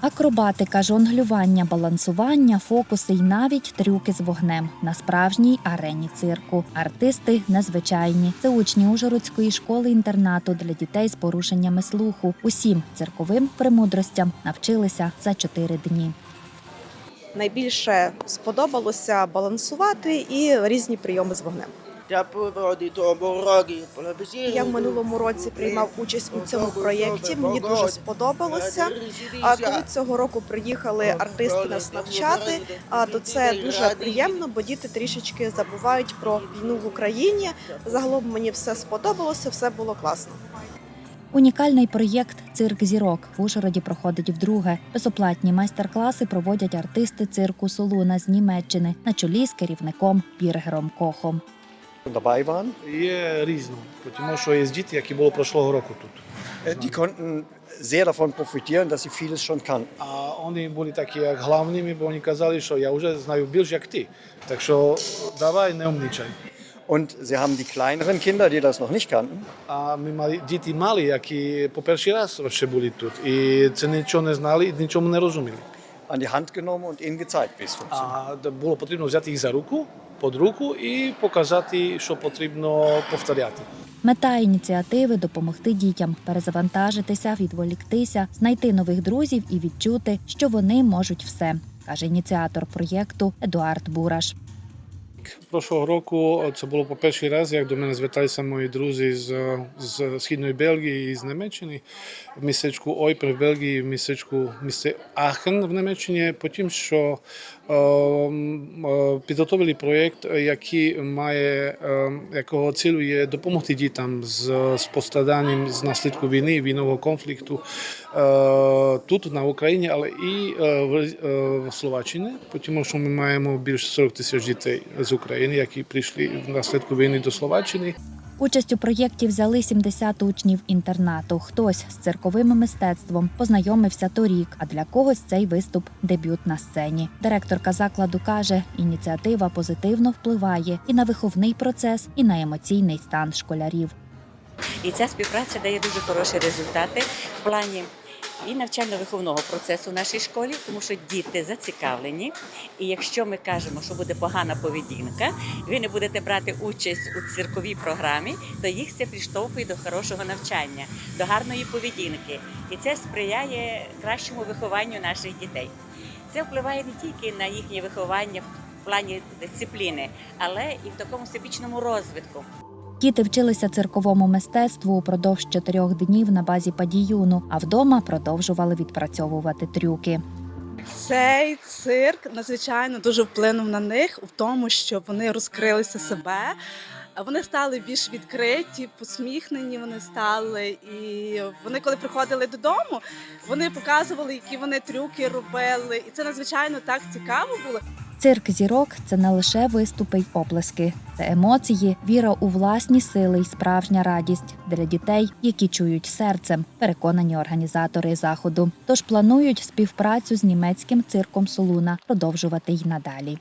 Акробатика, жонглювання, балансування, фокуси й навіть трюки з вогнем на справжній арені цирку. Артисти незвичайні. Це учні Ужгородської школи інтернату для дітей з порушеннями слуху. Усім цирковим премудростям навчилися за чотири дні. Найбільше сподобалося балансувати і різні прийоми з вогнем. Я в минулому році приймав участь у цьому проєкті. Мені дуже сподобалося. А коли цього року приїхали артисти нас навчати, а то це дуже приємно, бо діти трішечки забувають про війну в Україні. Загалом мені все сподобалося, все було класно. Унікальний проєкт Цирк зірок в Ужгороді проходить вдруге. Безоплатні майстер-класи проводять артисти цирку Солуна з Німеччини на чолі з керівником Біргером Кохом. Dabei waren. Є різно, тому що є діти, які були прошлого року тут. Die konnten sehr davon profitieren, dass sie vieles schon kannten. А вони були такі як главними, бо вони казали, що я вже знаю більше, як ти. Так що давай не умнічай. Und sie haben die kleineren Kinder, die das noch nicht kannten, А ми мали діти малі, які по перший раз ще були тут. І це нічого не знали і нічому не розуміли. an die Hand genommen und ihnen gezeigt, wie es funktioniert. А було потрібно взяти їх за руку, під руку і показати, що потрібно повторяти. Мета ініціативи допомогти дітям перезавантажитися, відволіктися, знайти нових друзів і відчути, що вони можуть все, каже ініціатор проєкту Едуард Бураш. Прошлого року це було по перший раз, як до мене зверталися мої друзі з, з східної Бельгії і з Німеччини, в містечку Ойпер в Бельгії, в містечку місце Ахен в Німеччині. Потім що е, е, підготовили проєкт, який має е, якого цілю є допомогти дітям з, з постраданням з наслідку війни, війнового конфлікту е, тут на Україні, але і е, в, е, в Словаччині, тому що ми маємо більше 40 тисяч дітей з України, які прийшли внаслідку війни до Словаччини. Участь у проєкті взяли 70 учнів інтернату. Хтось з цирковим мистецтвом познайомився торік, а для когось цей виступ дебют на сцені. Директорка закладу каже, ініціатива позитивно впливає і на виховний процес, і на емоційний стан школярів. І ця співпраця дає дуже хороші результати в плані і навчально-виховного процесу в нашій школі, тому що діти зацікавлені. І якщо ми кажемо, що буде погана поведінка, ви не будете брати участь у цирковій програмі, то їх це підштовхує до хорошого навчання, до гарної поведінки. І це сприяє кращому вихованню наших дітей. Це впливає не тільки на їхнє виховання в плані дисципліни, але і в такому всебічному розвитку. Діти вчилися цирковому мистецтву упродовж чотирьох днів на базі падіюну, а вдома продовжували відпрацьовувати трюки. Цей цирк надзвичайно дуже вплинув на них в тому, що вони розкрилися себе. Вони стали більш відкриті, посміхнені. Вони стали, і вони, коли приходили додому, вони показували, які вони трюки робили, і це надзвичайно так цікаво було. Цирк зірок це не лише виступи й оплески, це емоції, віра у власні сили й справжня радість для дітей, які чують серцем, переконані організатори заходу. Тож планують співпрацю з німецьким цирком Солуна продовжувати й надалі.